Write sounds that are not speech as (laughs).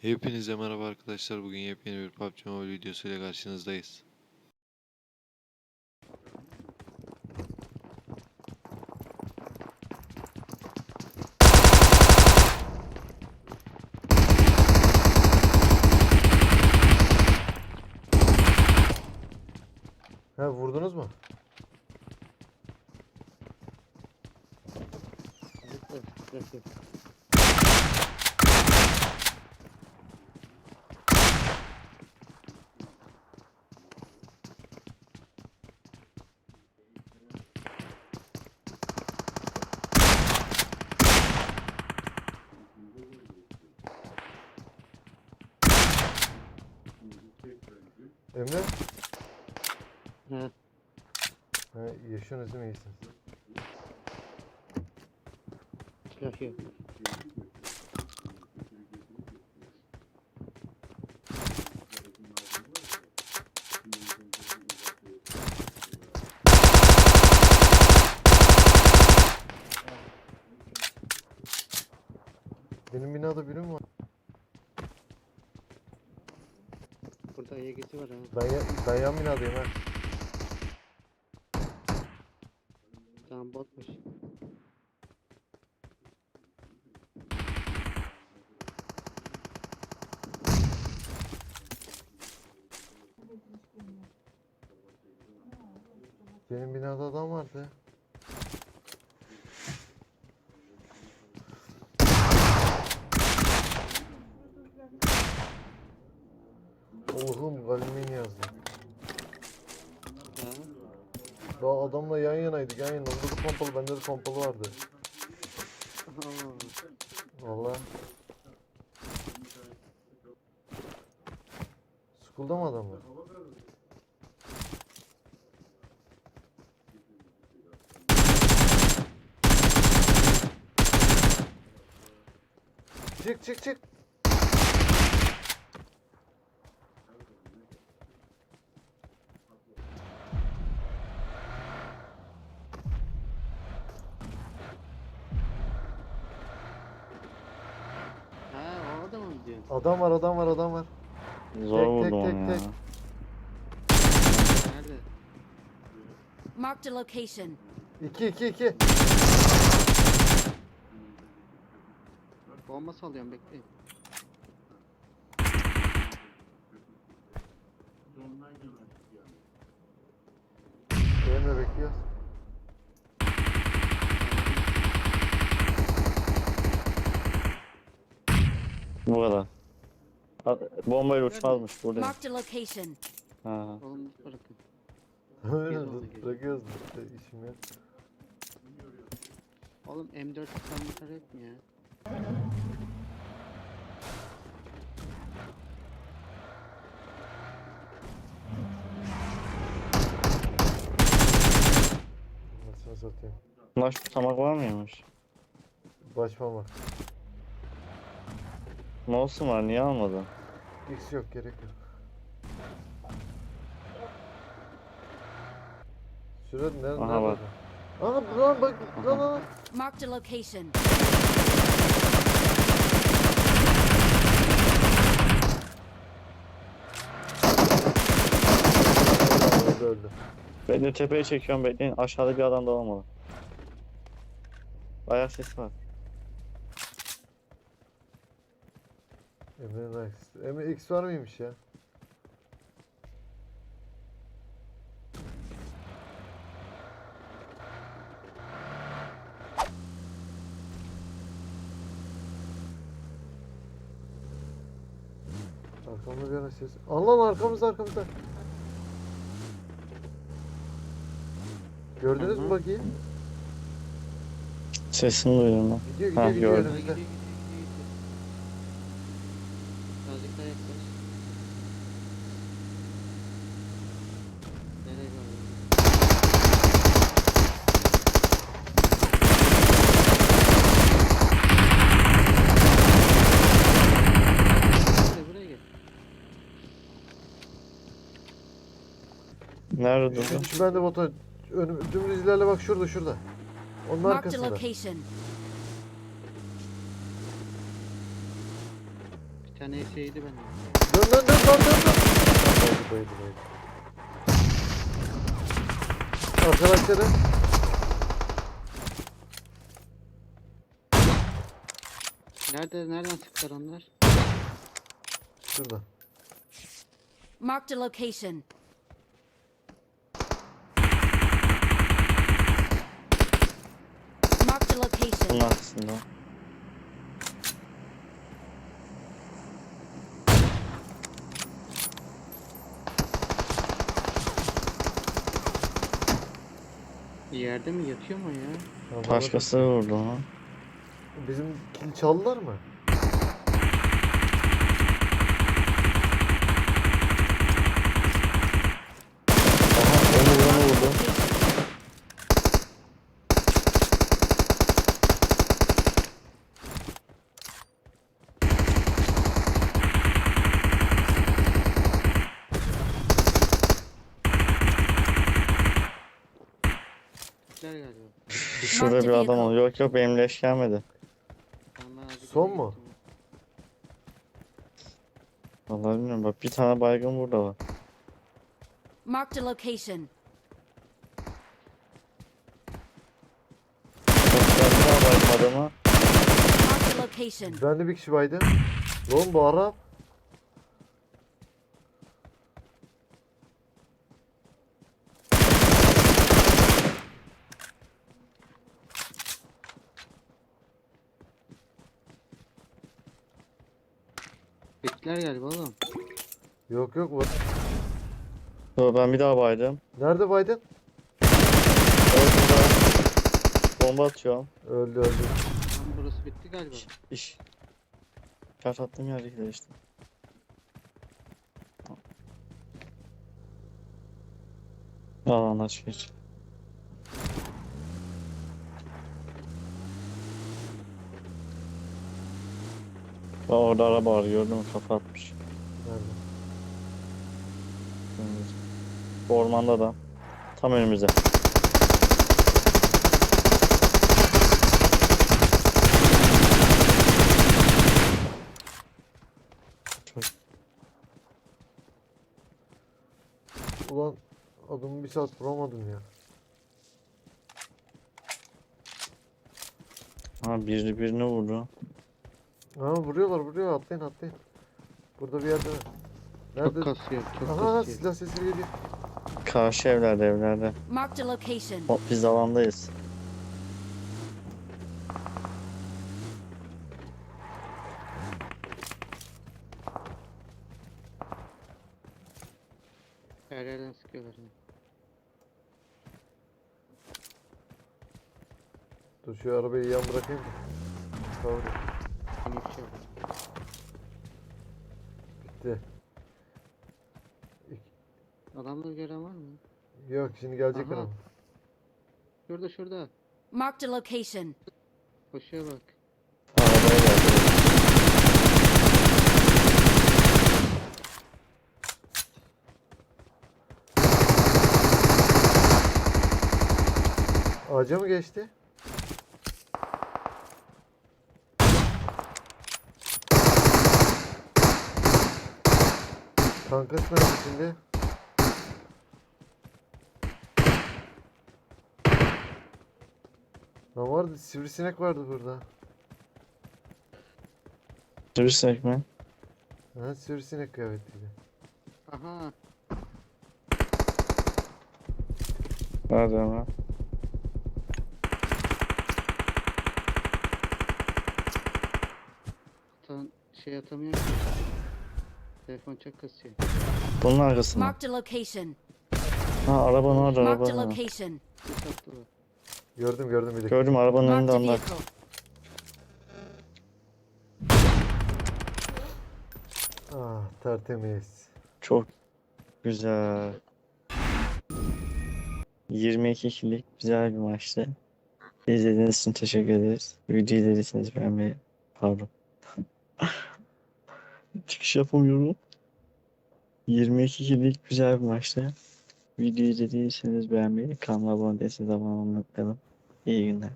Hepinize merhaba arkadaşlar. Bugün yepyeni bir PUBG Mobile videosuyla karşınızdayız. Ha vurdunuz mu? Emre? Hı. Ha, yaşıyorsunuz değil mi? İyisiniz. Yok. Benim binada biri mi var? Burada YG'si var ha. Ben, ya, ben yan binadayım ha. Tamam botmuş. Benim binada adam vardı. Daha adamla yan yanaydık yan yana. Onda da pompalı bende de pompalı vardı. Valla. School'da mı adam var? Çık çık çık. Adam var adam var adam var. Zor Tek, vurdu tek, tek, ya. tek. Nerede? Marked a location. 2 2 2. Bomba sallıyorum bekleyin. Benimle bekliyor. Bu kadar. A- Bombayla uçmazmış burada. Marked a location. Ha. Oğlum bırakın. Öyle Gel oldu, gel. bırakıyoruz işte işim yok. Oğlum M4 sandıkları yok mu ya? Nasıl satayım? Flash tutamak var mıymış? Başmamak. Ne olsun var niye almadın? X yok gerek yok. Süre nerede? Aha bak. Aha lan bak lan. Marked a location. Öldü öldü. Ben de tepeye çekiyorum bekleyin. Aşağıda bir adam da olmalı. Ayak sesi var. Emre'nin aksi. Emre X var mıymış ya? Arkamda bir ara ses. Allah arkamızda arkamızda. Gördünüz mü bakayım? Sesini duydum ben. Gidiyor gidiyor Ha, gidiyor gördüm. önümüzde. Nerede durdu? Şu bende bota önüm dümdüz ilerle bak şurada şurada. Onun Marked a arkasında. location. Tane şeydi benden. Dön dön dön dön dön dön. Baydı baydı baydı. Arkadaşları. Nerede nereden sıktılar onlar? Şurada. Marked a location. Marked a location. Bunun arkasında. Yerde mi yatıyor mu ya? Başkası vurdu ha. Bizim kil çaldılar mı? Aha onu vuranı vurdu. Türkler galiba. Şurada bir adam oluyor. Yok yok benim leş gelmedi. Tamam, ben azıcık Son mu? gittim. Vallahi bilmiyorum bak bir tane baygın burada var. Marked a location. Bak ben bir daha baygın adama. Marked a location. Ben de bir kişi baydı. Lan bu Arap. Türkler galiba oğlum. Yok yok var. Dur ben bir daha baydım. Nerede baydın? Orada bomba atıyorum. Öldü öldü. Tam burası bitti galiba. İş. iş. Kart attığım yerdekiler işte. Alan aç geç. Bak orada araba var gördün mü kafa atmış. Nerede? Önümüzde. Bu Ormanda da. Tam önümüzde. Ulan adamı bir saat vuramadım ya. Ha biri birini vurdu. Ha vuruyorlar vuruyor atlayın atlayın. Burada bir yerde. Nerede? Çok kasıyor, çok Aha kasıyor. silah sesi geliyor. Karşı evlerde evlerde. Marked a location. O, biz alandayız. Her yerden sıkıyorlar. Dur şu arabayı yan bırakayım da. Kavru. Şey var. Bitti. Adamları gören var mı? Yok şimdi gelecek Aha. adam. Şurada şurada. Marked a location. Koşuyor bak. Arabaya geldi. Ağaca mı geçti? Kankası nerede şimdi? Ne vardı? Sivrisinek vardı burada. Sürürsek mi? Ha sivrisinek kıyafetliydi. Aha. Nerede ama? Atan, şey atamıyor ki. Telefon çok kasıyor. Bunun arkasında. Marked a location. Ha arabanın orada Marked a arabanın. location. Gördüm gördüm bir dakika. Gördüm arabanın önünde Marked a onlar. vehicle. Ah tertemiz. Çok güzel. 22 kişilik güzel bir maçtı. İzlediğiniz için teşekkür ederiz. Videoyu izlediyseniz beğenmeyi... Pardon. (laughs) Çıkış yapamıyorum. 22 kişilik güzel bir maçtı. Videoyu izlediyseniz beğenmeyi, kanala abone değilseniz abone olmayı unutmayalım. İyi günler.